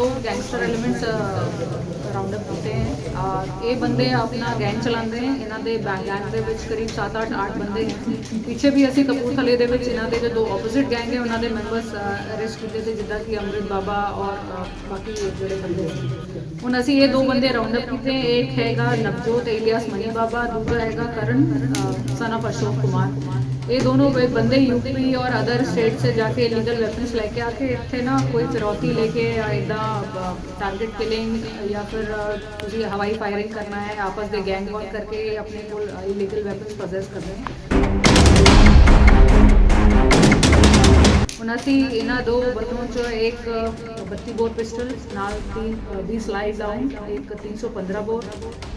दो gangster elements round up ਹੁੰਦੇ ਹੈ। ਇਹ ਬੰਦੇ ਆਪਣਾ ਗੈਂਗ ਚਲਾਉਂਦੇ ਹੈ। ਇਹਨਾਂ ਦੇ ਗੈਂਗ ਦੇ ਵਿੱਚ ਕਰੀਬ 7-8 8 ਬੰਦੇ ਹੈ। ਪਿੱਛੇ ਵੀ ਅਸੀਂ ਕਪੂਰਥਲੇ ਦੇ ਵਿੱਚ ਇਹਨਾਂ ਦੇ ਜੋ ਦੋ ਆਪੋਜ਼ਿਟ ਗੈਂਗ ਹੈ, ਉਹਨਾਂ ਦੇ ਮੈਂਬਰਸ ਅਰੈਸਟ uh, ਕੀਤੇ ਤੇ ਜਿੱਦਾਂ ਕਿ ਅੰਮ੍ਰਿਤ ਬਾਬਾ ਔਰ ਬਾਕੀ ਜਿਹੜੇ ਬੰਦੇ। ਸੀ ਹੁਣ ਅਸੀਂ ਇਹ ਦੋ ਬੰਦੇ ਰਾਉਂਡ ਅਪ ਕੀਤੇ। ਇੱਕ ਹੈਗਾ ਨਵਜੋਤ ਏਲੀਅਸ ਮਨੀ ਬਾਬਾ ਦੂਜਾ ਹੈਗਾ ਕਰਨ ਸਨ of ਅਸ਼ੋਕ ਕੁਮਾਰ। ਇਹ ਦੋਨੋਂ ਬ- ਬੰਦੇ ਯੂਪੀ ਔਰ ਅਦਰ ਸਟੇਟ ਸੇ ਜਾ ਕੇ ਇਲੀਗਲ ਵੈਪਨਸ ਲੈ ਕੇ ਆ ਕੇ ਇੱਥੇ ਨਾ ਕੋਈ ਫਿਰੌਤੀ ਲੈ ਕੇ ਜਾਂ ਇਦਾਂ ਟਾਰਗੇਟ ਕਿਲਿੰਗ ਜਾਂ ਫਿਰ ਅ, ਤੁਸੀਂ ਹਵਾਈ ਫਾਇਰਿੰਗ ਕਰਨਾ ਹੈ ਆਪਸ ਦੇ ਗੈਂਗ ਵਾਰ ਹੁਣ ਅਸੀਂ ਇਹਨਾਂ ਦੋ ਬੰਦੋਂ ਚੋਂ ਇੱਕ 32 ਬੋਰ ਪਿਸਟਲ, ਨਾਲ तीन 20 ਲਾਈਵ ਡਾਊਨ, ਇੱਕ 315 ਬੋਰ,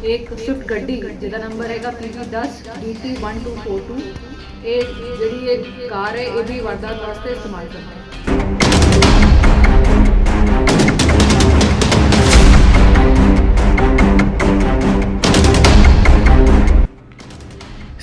ਇੱਕ ਸਵਿਫਟ ਗੱਡੀ, ਜਿਹਦਾ ਨੰਬਰ ਹੈਗਾ PB10 DT1242 ਇਹ ਜਿਹੜੀ ਇਹ ਕਾਰ ਹੈ, ਇਹ ਵੀ ਵਾਰਦਾਤ ਵਾਸਤੇ ਇਸਤੇਮਾਲ ਕਰਨਾ ਹੈ।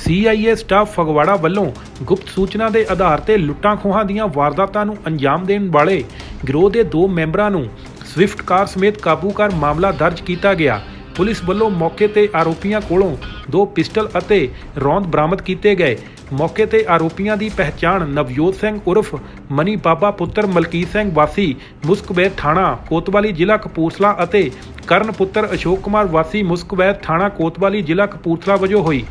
ਸੀਆਈਏ ਸਟਾਫ ਫਗਵਾੜਾ ਵੱਲੋਂ ਗੁਪਤ ਸੂਚਨਾ ਦੇ ਆਧਾਰ ਤੇ ਲੁੱਟਾਂ ਖੋਹਾਂ ਦੀਆਂ ਵਾਰਦਾਤਾਂ ਨੂੰ ਅੰਜਾਮ ਦੇਣ ਵਾਲੇ ਗਿਰੋਹ ਦੇ ਦੋ ਮੈਂਬਰਾਂ ਨੂੰ ਸਵਿਫਟ ਕਾਰ ਸਮੇਤ ਕਾਬੂ ਕਰ ਮਾਮਲਾ ਦਰਜ ਕੀਤਾ ਗਿਆ। ਪੁਲਿਸ ਵੱਲੋਂ ਮੌਕੇ ਤੇ ਆਰੋਪੀਆਂ ਕੋਲੋਂ ਦੋ ਪਿਸਟਲ ਅਤੇ ਰੌਂਦ ਬਰਾਮਦ ਕੀਤੇ ਗਏ। ਮੌਕੇ ਤੇ ਆਰੋਪੀਆਂ ਦੀ ਪਹਿਚਾਣ ਨਵਜੋਤ ਸਿੰਘ ਉਰਫ ਮਨੀ ਬਾਬਾ ਪੁੱਤਰ ਮਲਕੀਤ ਸਿੰਘ ਵਾਸੀ ਮੁਸਕਬੈਦ ਥਾਣਾ ਕੋਤਵਾਲੀ ਜ਼ਿਲ੍ਹਾ ਕਪੂਰਥਲਾ ਅਤੇ ਕਰਨ ਪੁੱਤਰ ਅਸ਼ੋਕ ਕੁਮਾਰ ਵਾਸੀ ਮੁਸਕਬੈਦ ਥਾਣਾ ਕੋਤਵਾਲੀ ਜ਼ਿਲ੍ਹਾ ਕਪੂਰਥਲਾ ਵਜੋਂ ਹੋਈ।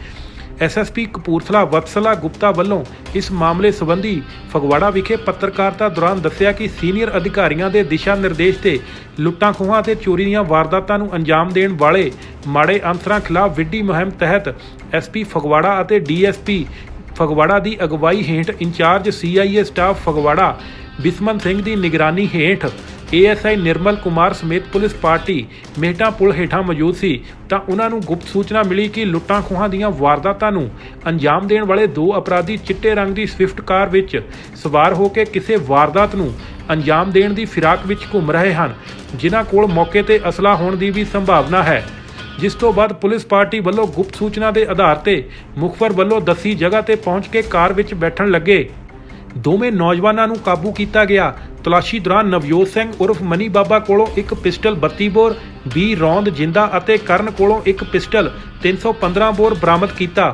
ਐਸਐਸਪੀ ਕਪੂਰਥਲਾ ਵਤਸਲਾ ਗੁਪਤਾ ਵੱਲੋਂ ਇਸ ਮਾਮਲੇ ਸੰਬੰਧੀ ਫਗਵਾੜਾ ਵਿਖੇ ਪੱਤਰਕਾਰਤਾ ਦੌਰਾਨ ਦੱਸਿਆ ਕਿ ਸੀਨੀਅਰ ਅਧਿਕਾਰੀਆਂ ਦੇ ਦਿਸ਼ਾ ਨਿਰਦੇਸ਼ ਤੇ ਲੁੱਟਾਂ ਖੋਹਾਂ ਅਤੇ ਚੋਰੀ ਦੀਆਂ ਵਾਰਦਾਤਾਂ ਨੂੰ ਅੰਜਾਮ ਦੇਣ ਵਾਲੇ ਮਾੜੇ ਅਨਸਰਾਂ ਖਿਲਾਫ ਵਿੱਢੀ ਮੁਹਿੰਮ ਤਹਿਤ ਐਸਪੀ ਫਗਵਾੜਾ ਅਤੇ ਡੀਐਸਪੀ ਫਗਵਾੜਾ ਦੀ ਅਗਵਾਈ ਹੇਠ incharge CIA staff Phagwara Bisman Singh ਦੀ ਨਿਗਰਾਨੀ ਹੇਠ ਏਐਸਆਈ ਨਿਰਮਲ ਕੁਮਾਰ ਸਮੇਤ ਪੁਲਿਸ ਪਾਰਟੀ ਮਹਿਟਾ ਪੁਲ ਹੇਠਾਂ ਮੌਜੂਦ ਸੀ, ਤਾਂ ਉਹਨਾਂ ਨੂੰ ਗੁਪਤ ਸੂਚਨਾ ਮਿਲੀ ਕਿ ਲੁੱਟਾਂ ਖੋਹਾਂ ਦੀਆਂ ਵਾਰਦਾਤਾਂ ਨੂੰ ਅੰਜਾਮ ਦੇਣ ਵਾਲੇ ਦੋ ਅਪਰਾਧੀ ਚਿੱਟੇ ਰੰਗ ਦੀ ਸਵਿਫਟ ਕਾਰ ਵਿੱਚ ਸਵਾਰ ਹੋ ਕੇ ਕਿਸੇ ਵਾਰਦਾਤ ਨੂੰ ਅੰਜਾਮ ਦੇਣ ਦੀ ਫਿਰਾਕ ਵਿੱਚ ਘੁੰਮ ਰਹੇ ਹਨ, ਜਿਨ੍ਹਾਂ ਕੋਲ ਮੌਕੇ ਤੇ ਅਸਲਾ ਹੋਣ ਦੀ ਵੀ ਸੰਭਾਵਨਾ ਹੈ। ਜਿਸ ਤੋਂ ਬਾਅਦ ਪੁਲਿਸ ਪਾਰਟੀ ਵੱਲੋਂ ਗੁਪਤ ਸੂਚਨਾ ਦੇ ਆਧਾਰ ਤੇ ਮੁਖਬਰ ਵੱਲੋਂ ਦੱਸੀ ਜਗ੍ਹਾ ਤੇ ਪਹੁੰਚ ਕੇ ਕਾਰ ਵਿੱਚ ਬੈਠਣ ਲੱਗੇ। ਦੋਵੇਂ ਨੌਜਵਾਨਾਂ ਨੂੰ ਕਾਬੂ ਕੀਤਾ ਗਿਆ ਤਲਾਸ਼ੀ ਦੌਰਾਨ ਨਵਜੋਤ ਸਿੰਘ ਉਰਫ ਮਨੀ ਬਾਬਾ ਕੋਲੋਂ ਇੱਕ ਪਿਸਟਲ 32 ਬੋਰ 20 ਰੌਂਦ ਜਿੰਦਾ ਅਤੇ ਕਰਨ ਕੋਲੋਂ ਇੱਕ ਪਿਸਟਲ 315 ਬੋਰ ਬਰਾਮਦ ਕੀਤਾ।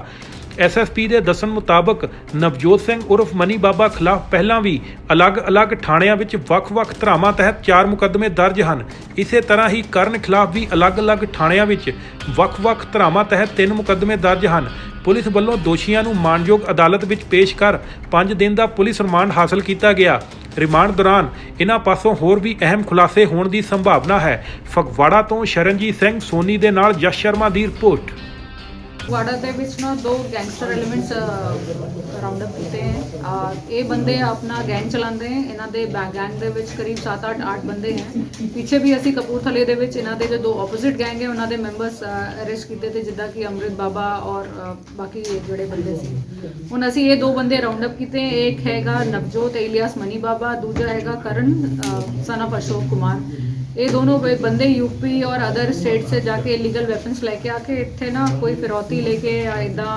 ਐਸਐਸਪੀ ਦੇ ਦੱਸਣ ਮੁਤਾਬਕ ਨਵਜੋਤ ਸਿੰਘ ਉਰਫ ਮਨੀ ਬਾਬਾ ਖਿਲਾਫ ਪਹਿਲਾਂ ਵੀ ਅਲੱਗ-ਅਲੱਗ ਥਾਣਿਆਂ ਵਿੱਚ ਵੱਖ-ਵੱਖ ਧਰਾਵਾਂ ਤਹਿਤ ਚਾਰ ਮੁਕੱਦਮੇ ਦਰਜ ਹਨ। ਇਸੇ ਤਰ੍ਹਾਂ ਹੀ ਕਰਨ ਖਿਲਾਫ ਵੀ ਅਲੱਗ-ਅਲੱਗ ਥਾਣਿਆਂ ਵਿੱਚ ਵੱਖ-ਵੱਖ ਧਰਾਵਾਂ ਤਹਿਤ ਤਿੰਨ ਮੁਕੱਦਮੇ ਦਰਜ ਹਨ। ਪੁਲਿਸ ਵੱਲੋਂ ਦੋਸ਼ੀਆਂ ਨੂੰ ਮਾਨਯੋਗ ਅਦਾਲਤ ਵਿੱਚ ਪੇਸ਼ ਕਰ 5 ਦਿਨ ਦਾ ਪੁਲਿਸ ਰਿਮਾਂਡ ਹਾਸਲ ਕੀਤਾ ਗਿਆ। ਰਿਮਾਂਡ ਦੌਰਾਨ ਇਹਨਾਂ ਪਾਸੋਂ ਹੋਰ ਵੀ ਅਹਿਮ ਖੁਲਾਸੇ ਹੋਣ ਦੀ ਸੰਭਾਵਨਾ ਹੈ। ਫਗਵਾੜਾ ਤੋਂ ਸ਼ਰਨਜੀਤ ਸਿੰਘ ਸੋਨੀ ਦੇ ਨਾਲ ਜਸ ਸ਼ਰਮਾ ਦੀ ਰਿਪੋਰਟ। ਵਾੜਾ ਦੇ ਵਿੱਚ ਨਾ ਦੋ ਗੈਂਗਸਟਰ ਐਲੀਮੈਂਟਸ ਰਾਉਂਡ ਅਪ ਕੀਤੇ ਹੈ। ਇਹ ਬੰਦੇ ਆਪਣਾ ਗੈਂਗ ਚਲਾਉਂਦੇ ਹੈ। ਇਹਨਾਂ ਦੇ ਗੈਂਗ ਦੇ ਵਿੱਚ ਕਰੀਬ 7-8 8 ਬੰਦੇ ਹੈ। ਪਿੱਛੇ ਵੀ ਅਸੀਂ ਕਪੂਰਥਲੇ ਦੇ ਵਿੱਚ ਇਹਨਾਂ ਦੇ ਜੋ ਦੋ ਆਪੋਜ਼ਿਟ ਗੈਂਗ ਹੈ, ਉਹਨਾਂ ਦੇ ਮੈਂਬਰਸ ਅਰੈਸਟ ਕੀਤੇ ਤੇ ਜਿੱਦਾਂ ਕਿ ਅੰਮ੍ਰਿਤ ਬਾਬਾ ਔਰ ਬਾਕੀ ਜਿਹੜੇ ਬੰਦੇ ਸੀ। ਹੁਣ ਅਸੀਂ ਇਹ ਦੋ ਬੰਦੇ ਰਾਉਂਡ ਅਪ ਕੀਤੇ। ਹੈ। ਇੱਕ ਹੈਗਾ ਨਵਜੋਤ ਏਲੀਅਸ ਮਨੀ ਬਾਬਾ, ਦੂਜਾ ਹੈਗਾ ਕਰਨ ਸਨ of ਅਸ਼ੋਕ ਕੁਮਾਰ। ਇਹ ਦੋਨੋਂ ਬੰਦੇ ਯੂਪੀ ਔਰ ਅਦਰ ਸਟੇਟ ਸੇ ਜਾ ਕੇ ਇਲੀਗਲ ਵੈਪਨਸ ਲੈ ਕੇ ਆ ਕੇ ਇੱਥੇ ਨਾ ਕੋਈ ਫਿਰੌਤੀ ਲੈ ਕੇ ਇਦਾਂ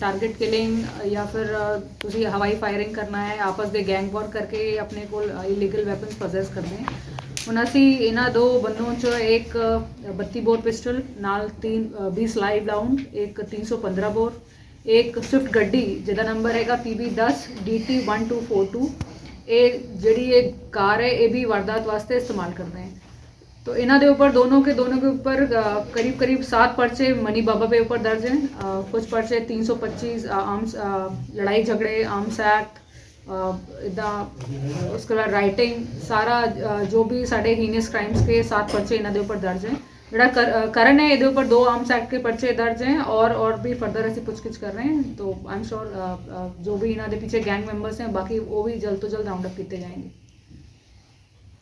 ਟਾਰਗੇਟ ਕਿਲਿੰਗ ਜਾਂ ਫਿਰ ਤੁਸੀਂ ਹਵਾਈ ਫਾਇਰਿੰਗ ਕਰਨਾ ਹੈ, ਆਪਸ ਦੇ ਗੈਂਗ ਵਾਰ ਕਰਕੇ ਆਪਣੇ ਕੋਲ ਇਲੀਗਲ ਵੈਪਨਸ ਪੋਸੈਸ ਕਰਦੇ ਹੁਣ ਅਸੀਂ ਇਹਨਾਂ ਦੋ ਬੰਦੋਂ ਚ ਇੱਕ 32 ਬੋਰ ਪਿਸਟਲ, ਨਾਲ 3 20 ਲਾਈਵ ਰਾਉਂਡ ਇੱਕ 315 ਬੋਰ, ਇੱਕ ਸਵਿਫਟ ਗੱਡੀ ਜਿਹਦਾ ਨੰਬਰ ਹੈਗਾ PB10 DT1242 ਇਹ ਜਿਹੜੀ ਇਹ ਕਾਰ ਹੈ, ਇਹ ਵੀ ਵਾਰਦਾਤ ਵਾਸਤੇ ਇਸਤੇਮਾਲ ਕਰਦੇ तो इन्हों के ऊपर दोनों के दोनों के ऊपर अ, करीब करीब सात पर्चे मनी बाबा पे ऊपर दर्ज हैं अ, कुछ पर्चे 325 अ, आर्म्स अ, लड़ाई झगड़े आर्म्स एक्ट इदा उसके बाद राइटिंग सारा अ, जो भी साढ़े हीनियस क्राइम्स के सात पर्चे इन्हों के ऊपर दर्ज हैं ਜਿਹੜਾ ਕਰ- ਅ, ਕਰਨ ਹੈ ਇਹਦੇ ਉੱਪਰ ਦੋ ਆਰਮਸ ਐਕਟ के पर्चे दर्ज हैं और और भी फर्दर ऐसी पूछगिछ कर रहे हैं तो आई एम श्योर जो भी इन्हों के पीछे गैंग मेंबर्स हैं बाकी वो भी जल्द तो जल्द राउंड अप किए जाएंगे